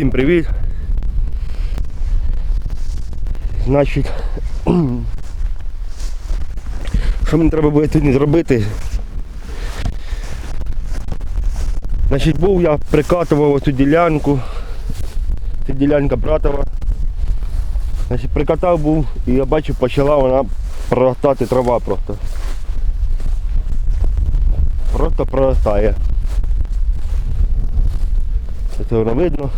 Всім привіт. Значить, що мені треба буде сьогодні зробити? Значить, був я прикатував оцю ділянку. Це ділянка братова. Значить, прикатав був і я бачу, почала вона проростати трава просто. Просто проростає. Це воно видно.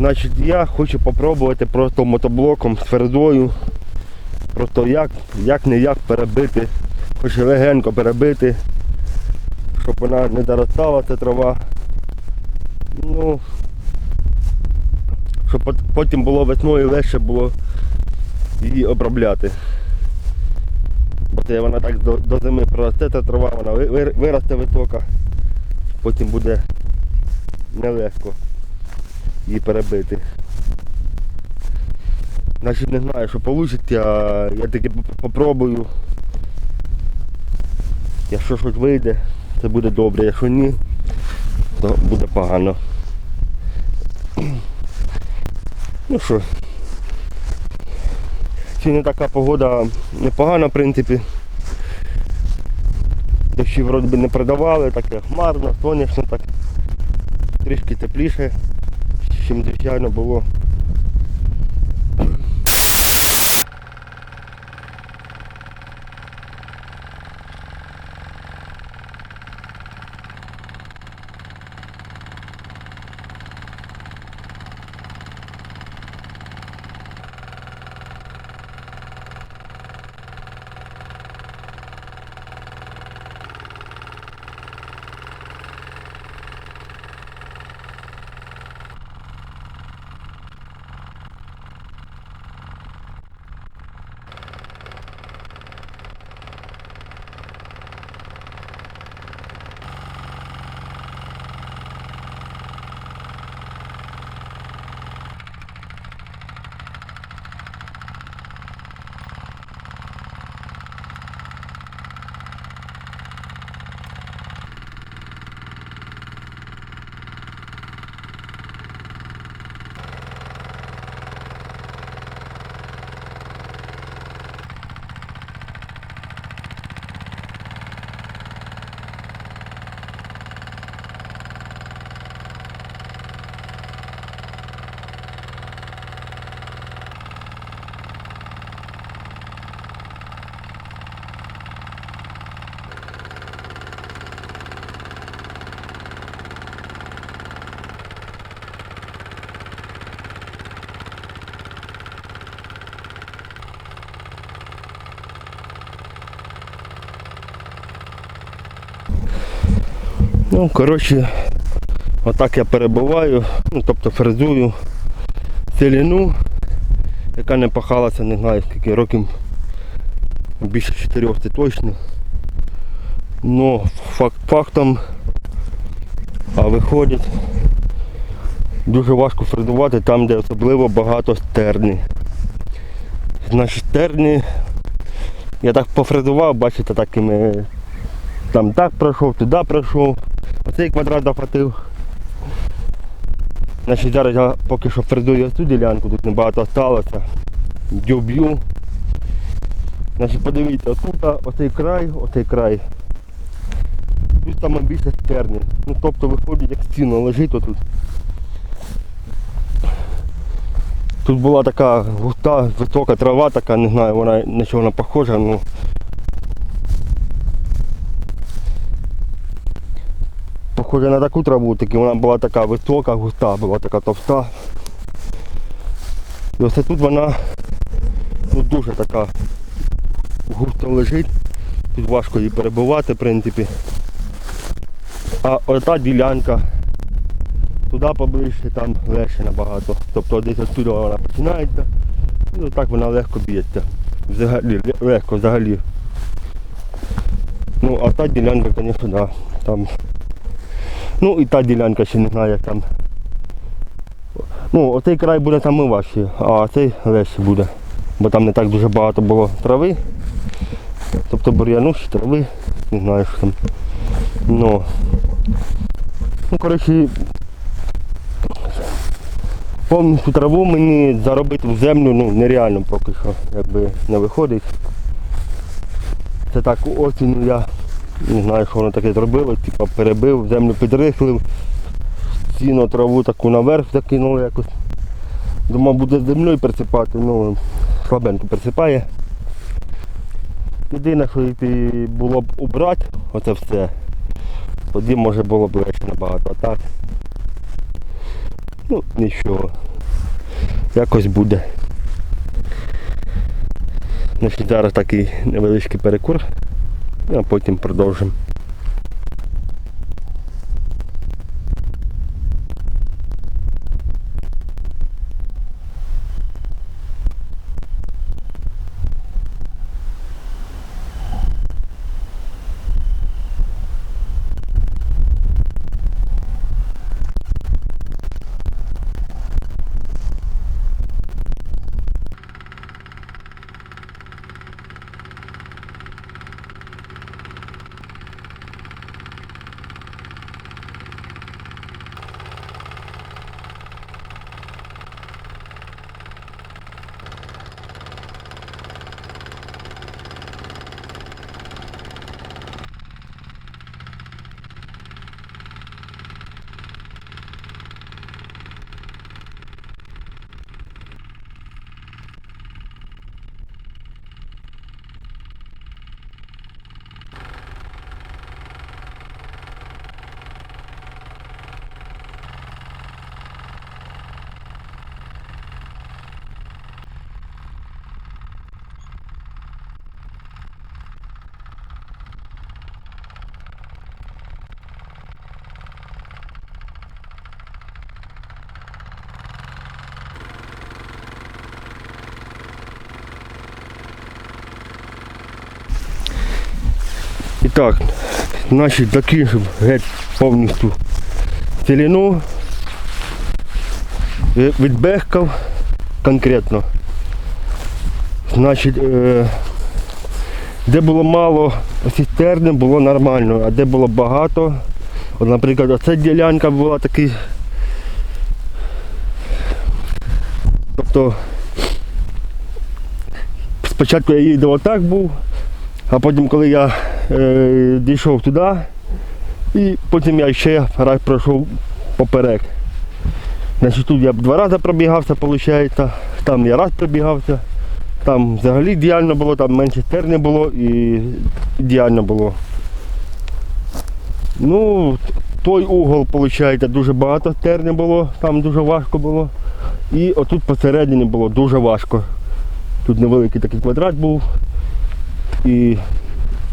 Значить, я хочу попробувати просто мотоблоком з ферзою. Просто як, як не як перебити, хочу легенько перебити, щоб вона не доростала ця трава. Ну, щоб потім було весною легше було її обробляти. Бо вона так до, до зими проросте, ця трава, вона ви- ви- виросте висока, потім буде нелегко її перебити. Значить не знаю, що вийде, а я таки поп- попробую. Якщо щось вийде, це буде добре, якщо ні, то буде погано. Ну що, сьогодні така погода непогана, в принципі. Дощі вроді би не продавали, таке хмарно, сонячно, так трішки тепліше, чим звичайно було. Ну, коротше, отак я перебуваю, ну, тобто фрезую селіну, яка не пахалася, не знаю скільки років, більше чотирьох це точно. Ну, факт фактом, а виходить, дуже важко фрезувати там, де особливо багато стерні. Значить, стерні, я так пофрезував, бачите, такими там так пройшов, туди пройшов. Оцей квадрат захватив. Значить, зараз я поки що фрезую цю ділянку, тут небагато залишилося. Дюб'ю. Значить, подивіться, отут оцей край, оцей край. Тут саме більше стерні. Ну тобто виходить як стіна лежить отут. Тут була така густа, висока трава така, не знаю, вона на що вона похожа, ну похоже на таку траву, таки вона була така висока, густа, була така товста. І ось тут вона ну, дуже така густо лежить. Тут важко її перебувати, в принципі. А ота ділянка туди поближче, там легше набагато. Тобто десь отсюди вона починається. І отак вона легко б'ється. Взагалі, легко взагалі. Ну, а та ділянка, звісно, да, там Ну і та ділянка ще не знаю як там. Ну, оцей край буде там і важче, а цей легше буде. Бо там не так дуже багато було трави. Тобто бур'яну чи трави, не знаю що там. Ну. Ну, коротше, повністю траву мені заробити в землю ну, нереально поки що, якби не виходить. Це так осінню я не знаю, що воно таке зробило, типа перебив, землю підрихлив, сіно траву таку наверх закинули якось. Думав буде з землею присипати, ну слабенько присипає. Єдине, що було б убрати оце все, тоді може було б легше набагато. А так. Ну, нічого. Якось буде. Значить, зараз такий невеличкий перекур, а потім продовжимо. І так, значить закінчив геть повністю ціліну. Е, Відбехкав конкретно. Значить, е, де було мало цистерни, було нормально, а де було багато, от, наприклад, оця ділянка була такий. Тобто спочатку я їздив отак був, а потім, коли я дійшов туди, і потім я ще раз пройшов поперек. Значить, тут я два рази пробігався, виходить, там я раз пробігався, там взагалі ідеально було, там менше терни було і ідеально було. Ну, той угол, виходить, дуже багато терни було, там дуже важко було. І отут посередині було дуже важко. Тут невеликий такий квадрат був. І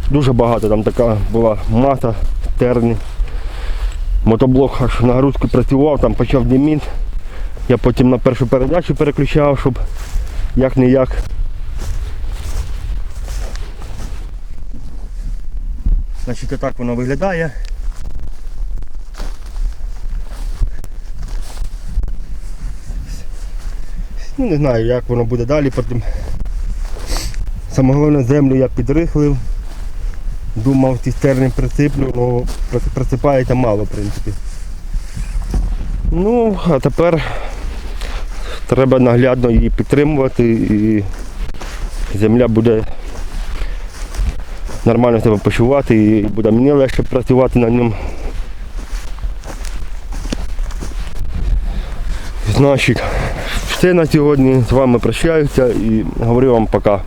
дуже багато там така була маса терні. Мотоблок аж нагрузку працював, там почав диміт. Я потім на першу передачу переключав, щоб як не як. Значить, отак воно виглядає. Ну не знаю, як воно буде далі потім. Саме головне землю я підрихлив. Думав цистерни присиплю, але присипається мало, в принципі. Ну, а тепер треба наглядно її підтримувати і земля буде нормально себе почувати і буде мені легше працювати на ньому. Значить, все на сьогодні. З вами прощаюся і говорю вам пока.